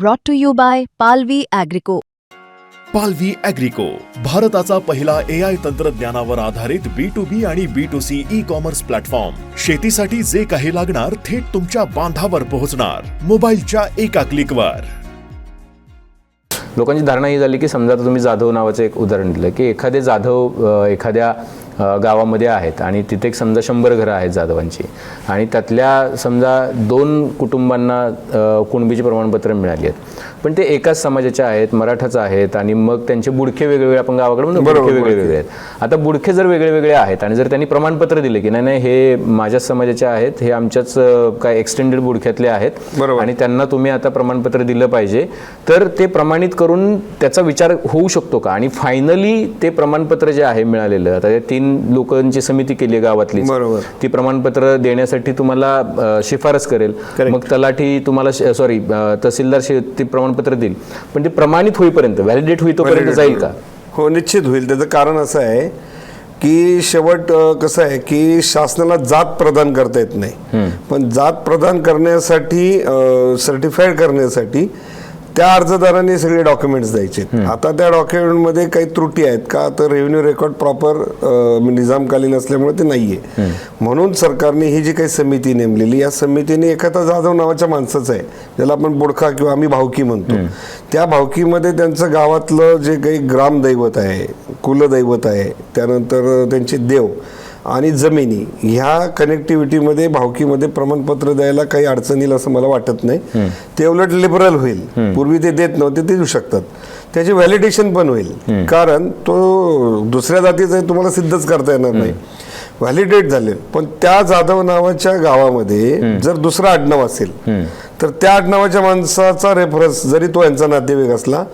brought to you by Palvi Agrico. पालवी अॅग्रिको भारताचा पहिला ए आय तंत्रज्ञानावर आधारित बी टू बी आणि B to C E commerce platform शेतीसाठी जे काही लागणार थेट तुमच्या बांधावर पोहोचणार. मोबाईलच्या एका क्लिकवर लोकांची धारणा ही झाली की समजा तुम्ही जाधव नावाचं एक उदाहरण दिलं की एखादे जाधव एखाद्या गावामध्ये आहेत. आणि तिथे एक समजा शंभर घरं आहेत जाधवांची. आणि त्यातल्या समजा दोन कुटुंबांना कुणबीची प्रमाणपत्र मिळाली आहेत. पण ते एकाच समाजाचे आहेत मराठाच आहेत आणि मग त्यांचे बुडखे वेगवेगळे आपण गावाकडे म्हणतो बुडखे वेगळे वेगळे आहेत. आता बुडखे जर वेगळे वेगळे आहेत आणि जर त्यांनी प्रमाणपत्र दिले की नाही नाही हे माझ्याच समाजाचे आहेत हे आमच्याच काय एक्सटेंडेड बुडख्यातले आहेत बरोबर. आणि त्यांना तुम्ही आता प्रमाणपत्र दिलं पाहिजे तर ते प्रमाणित करून त्याचा विचार होऊ शकतो का? आणि फायनली ते प्रमाणपत्र जे आहे मिळालेलं आता ते तीन लोकांची समिती केली आहे गावातली बरोबर. ती प्रमाणपत्र देण्यासाठी तुम्हाला शिफारस करेल. मग तलाठी तुम्हाला सॉरी तहसीलदार ते प्रमाणपत्र देईल. पण ते प्रमाणित होईपर्यंत व्हॅलिडेट होईपर्यंत जाईल का? हो निश्चित होईल. त्याचं कारण असं आहे की शेवट कसं आहे की शासनाला जात प्रदान करता येत नाही. पण जात प्रदान करण्यासाठी सर्टिफाईड करण्यासाठी त्या अर्जदारांनी सगळे डॉक्युमेंट्स द्यायचे. आता त्या डॉक्युमेंटमध्ये काही त्रुटी आहेत का? तर रेव्हेन्यू रेकॉर्ड प्रॉपर निजामकालीन असल्यामुळे ते नाहीये. म्हणून सरकारने ही जी काही समिती नेमलेली या समितीने एखादा जाधव नावाच्या माणसाचं आहे ज्याला आपण बुडखा किंवा आम्ही भावकी म्हणतो. त्या भावकीमध्ये त्यांचं गावातलं जे काही ग्रामदैवत आहे कुलदैवत आहे त्यानंतर त्यांचे देव आणि जमिनी ह्या कनेक्टिव्हिटीमध्ये भावकीमध्ये प्रमाणपत्र द्यायला काही अडचण येईल असं मला वाटत नाही. ते उलट लिबरल होईल. पूर्वी ते देत नव्हते ते देऊ शकतात. त्याचे व्हॅलिडेशन पण होईल. कारण तो दुसऱ्या जातीचं तुम्हाला सिद्धच करता येणार नाही. व्हॅलिडेट झाले. पण त्या जाधव नावाच्या गावामध्ये जर दुसरा आडनाव असेल तर त्या आडनावाच्या माणसाचा रेफरन्स जरी तो यांचा नातेवाईक असला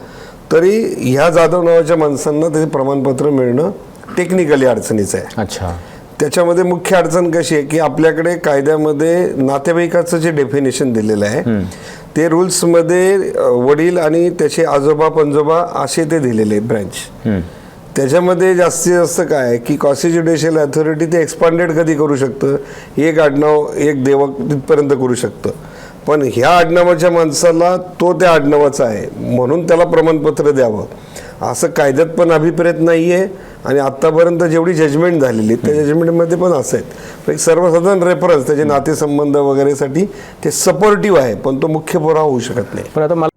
तरी ह्या जाधव नावाच्या माणसांना त्याचे प्रमाणपत्र मिळणं टेक्निकली अडचणीचं आहे. अच्छा. त्याच्यामध्ये मुख्य अडचण कशी आहे की आपल्याकडे कायद्यामध्ये नातेवाईकाचं जे डेफिनेशन दिलेलं आहे ते रुल्समध्ये वडील आणि त्याचे आजोबा पंजोबा असे ते दिलेले ब्रँच त्याच्यामध्ये जास्तीत जास्त काय आहे की कॉसी ज्युडिशियल अथॉरिटी ते एक्सपांडेड कधी करू शकतं? एक आडनाव एक देवक तिथपर्यंत करू शकतं. पण ह्या आडनावाच्या माणसाला तो त्या आडनावाचा आहे. म्हणून त्याला प्रमाणपत्र द्यावं. असं कायद्यात पण अभिप्रेत नाही आहे आणि आत्तापर्यंत जेवढी जजमेंट झालेली त्या जजमेंटमध्ये पण असं आहेत. एक सर्वसाधारण रेफरन्स त्याचे नातेसंबंध वगैरेसाठी ते सपोर्टिव्ह आहे पण तो मुख्य पुरावा होऊ शकत नाही. पण आता मला